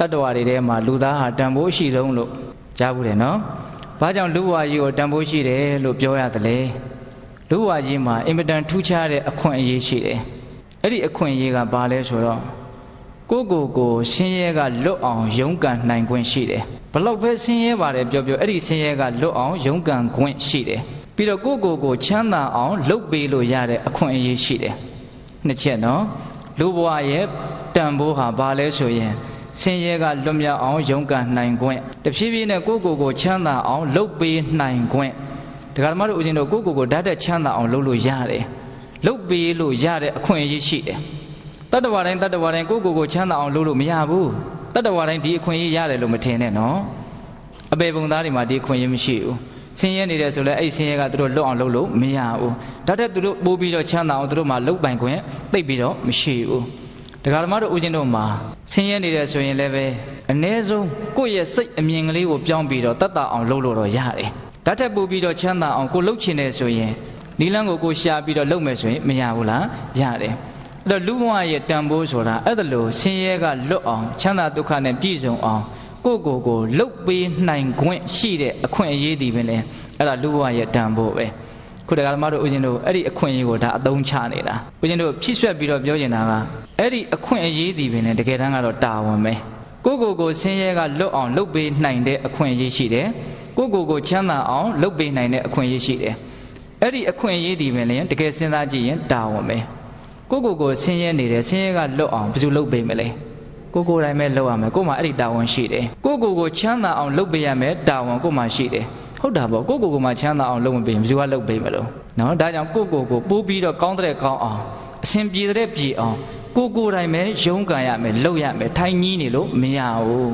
တတ္တဝါတွေထဲမှာလူသားဟာတန်ဖိုးရှိဆုံးလို့ကြားဘူးတယ်နော်ဘာကြောင့်လူဘဝကြီးကိုတန်ဖိုးရှိတယ်လို့ပြောရသလဲလူဘဝကြီးမှာအင်မတန်ထူးခြားတဲ့အခွင့်အရေးရှိတယ်အဲ့ဒီအခွင့်အရေးကဘာလဲဆိုတော့ကိုကိုကိုဆင်းရဲကလွတ်အောင်ရုန်းကန်နိုင်ခွင့်ရှိတယ်ဘလောက်ပဲဆင်းရဲပါတယ်ပြောပြောအဲ့ဒီဆင်းရဲကလွတ်အောင်ရုန်းကန်ခွင့်ရှိတယ်ပြီးတော့ကိုကိုကိုချမ်းသာအောင်လုပ်ပေးလို့ရတဲ့အခွင့်အရေးရှိတယ်နှစ်ချက်နော်လူဘဝရဲ့တန်ဖိုးဟာဘာလဲဆိုရင် ဆင်းရဲကလွတ်မြောက်အောင်ရုန်းကန်နိုင်ခွင့်တဖြည်းဖြည်းနဲ့ကိုကိုကိုချမ်းသာအောင်လုပ်ပေးနိုင်ခွင့်ဒကာဓမ္မတို့ဦးဇင်းတို့ကိုကိုကိုဓာတ်တဲ့ချမ်းသာအောင်လုပ်လို့ရတယ်လုပ်ပေးလို့ရတဲ့အခွင့်အရေးရှိတယ်တတ္တဝါတိုင်းတတ္တဝါတိုင်းကိုကိုကိုချမ်းသာအောင်လုပ်လို့မရဘူးတတ္တဝါတိုင်းဒီအခွင့်အရေးရတယ်လို့မထင်နဲ့နော်အပေပုံသားတွေမှာဒီအခွင့်အရေးမရှိဘူးဆင်းရဲနေတယ်ဆိုလဲအဲ့ဆင်းရဲကသူတို့လွတ်အောင်လုပ်လို့မရဘူးဒါတဲ့သူတို့ပိုးပြီးတော့ချမ်းသာအောင်သူတို့မှာလုတ်ပိုင်ခွင့်သိပ်ပြီးတော့မရှိဘူး ဒကာဓမ္မတို့ဦးဇင်းတို့မှာဆင်းရဲနေတယ်ဆိုရင်လည်းပဲအ ਨੇ ဆုံးကိုယ့်ရဲ့စိတ်အမြင်ကလေးကိုပြောင်းပြီးတော့တတ်တာအောင်လုပ်လို့တော့ရတယ်ဒါထက်ပိုပြီးတော့ချမ်းသာအောင်ကိုလှုပ်ချင်တယ်ဆိုရင်နီလန်းကိုကိုရှာပြီးတော့လုပ်မယ်ဆိုရင်မရဘူးလားရတယ်အဲ့တော့လူဘဝရဲ့တန်ဖိုးဆိုတာအဲ့ဒါလို့ဆင်းရဲကလွတ်အောင်ချမ်းသာဒုက္ခနဲ့ပြည့်စုံအောင်ကိုကိုကိုလှုပ်ပေးနိုင်ခွင့်ရှိတဲ့အခွင့်အရေးဒီပဲလေအဲ့ဒါလူဘဝရဲ့တန်ဖိုးပဲ ခုတက္ကမတို့ဦးဇင်းတို့အဲ့ဒီအခွင့်အရေးကိုဒါအသုံးချနေတာဦးဇင်းတို့ဖြည့်ဆွက်ပြီးတော့ပြောနေတာကအဲ့ဒီအခွင့်အရေးဒီပဲလေတကယ်တမ်းကတော့တာဝန်ပဲကိုကိုကိုဆင်းရဲကလွတ်အောင်လှုပ်ပေးနိုင်တဲ့အခွင့်အရေးရှိတယ်ကိုကိုကိုချမ်းသာအောင်လှုပ်ပေးနိုင်တဲ့အခွင့်အရေးရှိတယ်အဲ့ဒီအခွင့်အရေးဒီပဲလေတကယ်စဉ်းစားကြည့်ရင်တာဝန်ပဲကိုကိုကိုဆင်းရဲနေတယ်ဆင်းရဲကလွတ်အောင်ဘယ်သူလှုပ်ပေးမလဲကိုကိုတိုင်းပဲလှုပ်ရမယ်ကိုမှအဲ့ဒီတာဝန်ရှိတယ်ကိုကိုကိုချမ်းသာအောင်လှုပ်ပေးရမယ်တာဝန်ကိုမှရှိတယ် ဟုတ်တာပေါ့ကိုကိုကိုမှချမ်းသာအောင်လုပ်မပေးရင်ဘယ်သူကလုပ်ပေးမလို့နော်ဒါကြောင့်ကိုကိုကိုပိုးပြီးတော့ကောင်းတဲ့ကောင်းအောင်အရှင်ပြေတဲ့ပြေအောင်ကိုကိုတိုင်းပဲရုန်းကန်ရမယ်လှုပ်ရမယ်ထိုင်ကြီးနေလို့မရဘူး